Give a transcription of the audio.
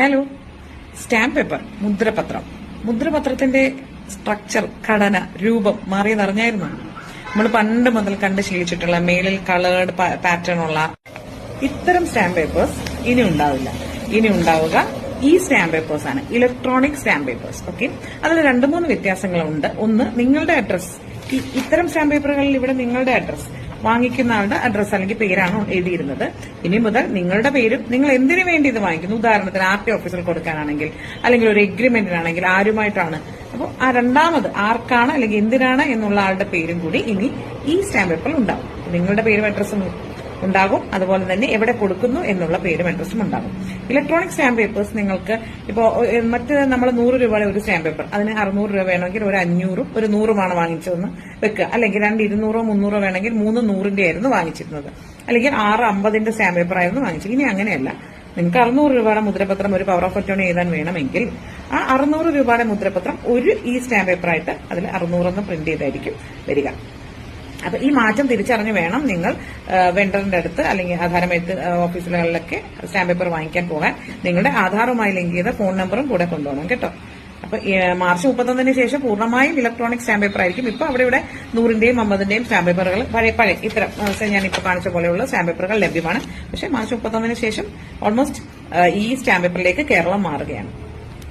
Hello stamp paper മുദ്രപത്രം. മുദ്രപത്രത്തിന്റെ structure ഘടന രൂപം മാറിയതറിഞ്ഞായിരുന്നു നമ്മൾ പണ്ട് മുതൽ കണ്ട് ശീലിച്ചിട്ടുള്ള മേളിൽ കളേർഡ് പാറ്റേൺ ഉള്ള ഇത്തരം സ്റ്റാമ്പ് പേപ്പേഴ്സ് ഇനി ഉണ്ടാവില്ല. ഇനി ഉണ്ടാവുക ഈ സ്റ്റാമ്പ് പേപ്പേഴ്സ് ആണ് ഇലക്ട്രോണിക് സ്റ്റാമ്പ് പേപ്പേഴ്സ് ഓക്കെ അതിൽ രണ്ട് മൂന്ന് വ്യത്യാസങ്ങളുണ്ട്. ഒന്ന് നിങ്ങളുടെ അഡ്രസ് ഇത്തരം സ്റ്റാമ്പ് പേപ്പറുകളിൽ ഇവിടെ നിങ്ങളുടെ അഡ്രസ് വാങ്ങിക്കുന്ന ആളുടെ അഡ്രസ്സ് അല്ലെങ്കിൽ പേരാണ് എഴുതിയിരുന്നത്. ഇനി മുതൽ നിങ്ങളുടെ പേരും നിങ്ങൾ എന്തിനു വേണ്ടി ഇത് വാങ്ങിക്കുന്നു? ഉദാഹരണത്തിന് ആർ ടി ഓഫീസിൽ കൊടുക്കാനാണെങ്കിൽ അല്ലെങ്കിൽ ഒരു എഗ്രിമെന്റിനാണെങ്കിൽ ആരുമായിട്ടാണ്? അപ്പോൾ ആ രണ്ടാമത് ആർക്കാണ് അല്ലെങ്കിൽ എന്തിനാണ് എന്നുള്ള ആളുടെ പേരും കൂടി ഇനി ഈ സ്റ്റാമ്പ് പേപ്പറിൽ ഉണ്ടാവും. നിങ്ങളുടെ പേരും അഡ്രസ്സും ഉണ്ടാകും. അതുപോലെ തന്നെ എവിടെ കൊടുക്കുന്നു എന്നുള്ള പേരും അഡ്രസ്സും ഉണ്ടാകും. ഇലക്ട്രോണിക് സ്റ്റാമ്പ് പേപ്പേഴ്സ് നിങ്ങൾക്ക് ഇപ്പോൾ മറ്റ് നമ്മൾ നൂറ് രൂപയുടെ ഒരു സ്റ്റാമ്പ് പേപ്പർ അതിന് അറുന്നൂറ് രൂപ വേണമെങ്കിൽ ഒരു അഞ്ഞൂറും ഒരു നൂറുമാണ് വാങ്ങിച്ചതെന്ന് വെക്കുക. അല്ലെങ്കിൽ രണ്ട് ഇരുന്നൂറോ മുന്നൂറോ വേണമെങ്കിൽ മൂന്ന് നൂറിന്റെ ആയിരുന്നു വാങ്ങിച്ചിരുന്നത്. അല്ലെങ്കിൽ ആറ് അമ്പതിന്റെ സ്റ്റാമ്പ് പേപ്പർ ആയിരുന്നു വാങ്ങിച്ചത്. ഇനി അങ്ങനെയല്ല. നിങ്ങൾക്ക് അറുന്നൂറ് രൂപയുടെ മുദ്രപത്രം ഒരു പവർ ഓഫ് അറ്റോണി എഴുതാൻ വേണമെങ്കിൽ ആ അറുന്നൂറ് രൂപയുടെ മുദ്രപത്രം ഒരു ഈ സ്റ്റാമ്പ് പേപ്പറായിട്ട് അതിൽ അറുന്നൂറെന്ന് പ്രിന്റ് ചെയ്തായിരിക്കും വരിക. അപ്പൊ ഈ മാറ്റം തിരിച്ചറിഞ്ഞ് വേണം നിങ്ങൾ വെണ്ടറിന്റെ അടുത്ത് അല്ലെങ്കിൽ ആധാരമെഴുത്ത് ഓഫീസുകളിലൊക്കെ സ്റ്റാമ്പ് പേപ്പർ വാങ്ങിക്കാൻ പോകാൻ. നിങ്ങളുടെ ആധാറുമായി ലിങ്ക് ചെയ്ത ഫോൺ നമ്പറും കൂടെ കൊണ്ടുപോകണം കേട്ടോ. അപ്പൊ മാർച്ച് മുപ്പത്തൊന്നിന് ശേഷം പൂർണമായും ഇലക്ട്രോണിക് സ്റ്റാമ്പ് പേപ്പർ ആയിരിക്കും. ഇപ്പൊ അവിടെ ഇവിടെ നൂറിന്റെയും അമ്പതിന്റെയും സ്റ്റാമ്പ് പേപ്പറുകൾ പഴയ പഴയ ഇത്തരം ഞാൻ ഇപ്പൊ കാണിച്ച പോലെയുള്ള സ്റ്റാമ്പ് പേപ്പറുകൾ ലഭ്യമാണ്. പക്ഷെ മാർച്ച് മുപ്പത്തൊന്നിന് ശേഷം ഓൾമോസ്റ്റ് ഈ സ്റ്റാമ്പ് പേപ്പറിലേക്ക് കേരളം മാറുകയാണ്.